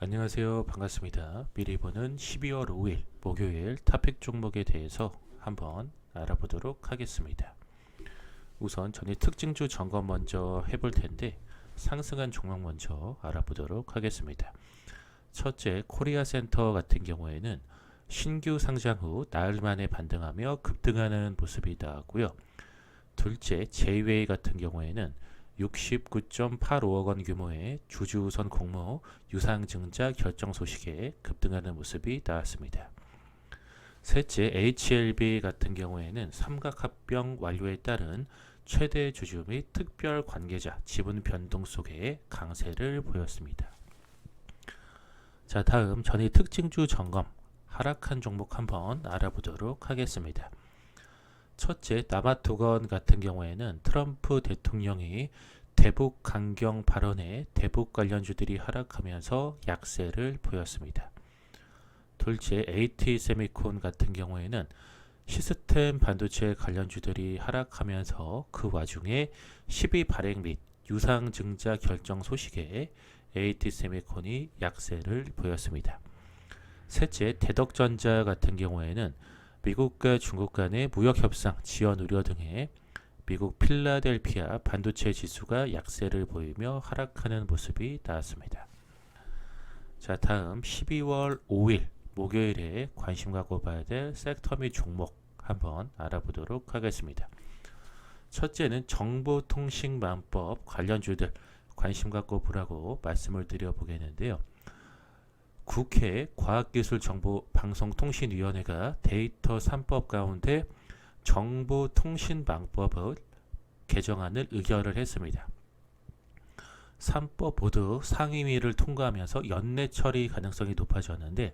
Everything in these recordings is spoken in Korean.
안녕하세요. 반갑습니다. 미리 보는 12월 5일 목요일 탑픽 종목에 대해서 한번 알아보도록 하겠습니다. 우선 전일 특징주 점검 먼저 해볼 텐데 상승한 종목 먼저 알아보도록 하겠습니다. 첫째, 코리아 센터 같은 경우에는 신규 상장 후 나흘 만에 반등하며 급등하는 모습이 나왔고요. 둘째, 제이웨이 같은 경우에는 69.85억 원 규모의 주주우선 공모 유상증자 결정 소식에 급등하는 모습이 나왔습니다. 셋째, HLB 같은 경우에는 삼각합병 완료에 따른 최대 주주 및 특별 관계자 지분 변동 속에 강세를 보였습니다. 자, 다음 전일 특징주 점검 하락한 종목 한번 알아보도록 하겠습니다. 첫째, 남아토건 같은 경우에는 트럼프 대통령이 대북 강경 발언에 대북 관련주들이 하락하면서 약세를 보였습니다. 둘째, AT 세미콘 같은 경우에는 시스템 반도체 관련주들이 하락하면서 그 와중에 12 발행 및 유상 증자 결정 소식에 AT 세미콘이 약세를 보였습니다. 셋째, 대덕전자 같은 경우에는 미국과 중국 간의 무역 협상 지연 우려 등의 미국 필라델피아 반도체 지수가 약세를 보이며 하락하는 모습이 나왔습니다. 자, 다음 12월 5일 목요일에 관심 갖고 봐야 될 섹터 및 종목 한번 알아보도록 하겠습니다. 첫째는 정보통신망법 관련주들 관심 갖고 보라고 말씀을 드려보겠는데요. 국회 과학기술정보방송통신위원회가 데이터 3법 가운데 정보통신망법을 개정안을 의결을 했습니다. 3법 모두 상임위를 통과하면서 연내 처리 가능성이 높아졌는데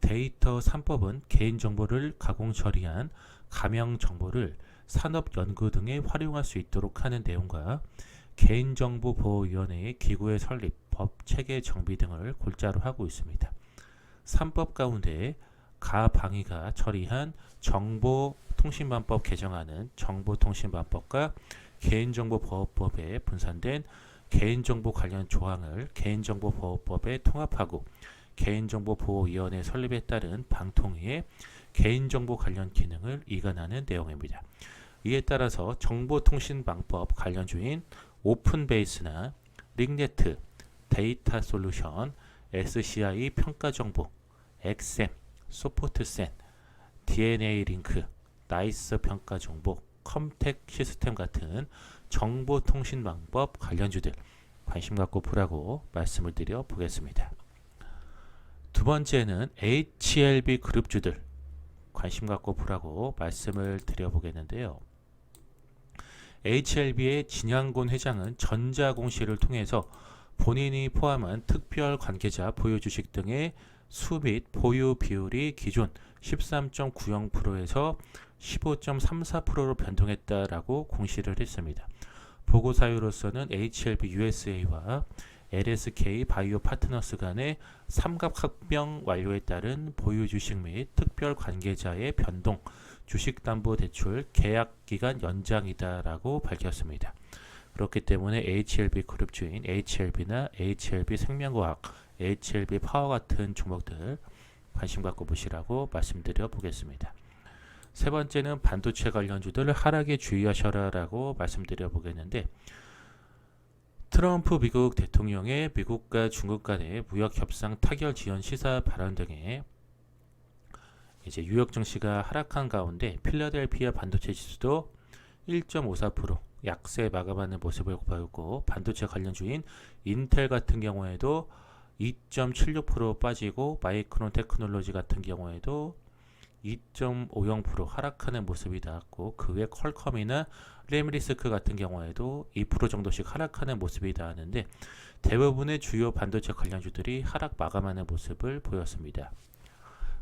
데이터 3법은 개인정보를 가공 처리한 가명 정보를 산업 연구 등에 활용할 수 있도록 하는 내용과 개인정보보호위원회의 기구의 설립, 법 체계 정비 등을 골자로 하고 있습니다. 3법 가운데 가방위가 처리한 정보통신망법 개정안은 정보통신망법과 개인정보보호법에 분산된 개인정보 관련 조항을 개인정보보호법에 통합하고 개인정보보호위원회 설립에 따른 방통위의 개인정보 관련 기능을 이관하는 내용입니다. 이에 따라서 정보통신망법 관련 주인 오픈베이스나 링네트, 데이터 솔루션, SCI 평가 정보, 엑셈, 소포트센, DNA 링크, 나이스 평가 정보, 컴텍 시스템 같은 정보통신망법 관련주들 관심 갖고 보라고 말씀을 드려 보겠습니다. 두 번째는 HLB 그룹주들 관심 갖고 보라고 말씀을 드려 보겠는데요. HLB의 진양곤 회장은 전자공시를 통해서 본인이 포함한 특별 관계자 보유 주식 등의 수 및 보유 비율이 기존 13.90%에서 15.34%로 변동했다라고 공시를 했습니다. 보고 사유로서는 HLB USA와 LSK 바이오 파트너스 간의 삼각합병 완료에 따른 보유 주식 및 특별 관계자의 변동, 주식담보대출 계약 기간 연장이다라고 밝혔습니다. 그렇기 때문에 HLB 그룹 주인 HLB나 HLB 생명과학, HLB 파워 같은 종목들 관심 갖고 보시라고 말씀드려 보겠습니다. 세 번째는 반도체 관련주들 하락에 주의하셔라라고 말씀드려 보겠는데 트럼프 미국 대통령의 미국과 중국 간의 무역 협상 타결 지연 시사 발언 등에 이제 뉴욕 증시가 하락한 가운데 필라델피아 반도체 지수도 1.54% 약세 마감하는 모습을 보였고 반도체 관련주인 인텔 같은 경우에도 2.76% 빠지고 마이크론 테크놀로지 같은 경우에도 2.50% 하락하는 모습이 나왔고 그 외 퀄컴이나 레미리스크 같은 경우에도 2% 정도씩 하락하는 모습이 나왔는데 대부분의 주요 반도체 관련주들이 하락 마감하는 모습을 보였습니다.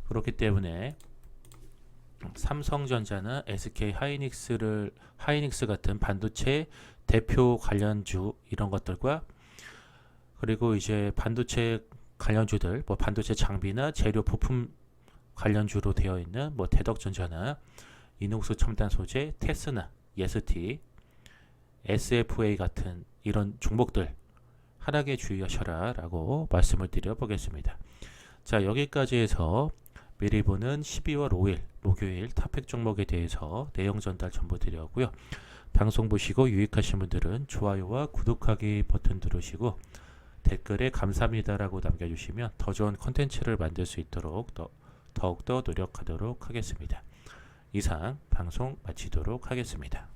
그렇기 때문에 삼성전자나 SK 하이닉스를 하이닉스 같은 반도체 대표 관련주 이런 것들과 그리고 이제 반도체 관련주들 뭐 반도체 장비나 재료 부품 관련주로 되어 있는 뭐 대덕전자나 이녹스 첨단 소재, 테스나, 예스티, SFA 같은 이런 종목들 하락에 주의하셔라 라고 말씀을 드려 보겠습니다. 자 여기까지 해서 미리 보는 12월 5일 목요일 탑픽 종목에 대해서 내용 전달 전부 드렸고요. 방송 보시고 유익하신 분들은 좋아요와 구독하기 버튼 누르시고 댓글에 감사합니다라고 남겨주시면 더 좋은 컨텐츠를 만들 수 있도록 더, 더욱더 노력하도록 하겠습니다. 이상 방송 마치도록 하겠습니다.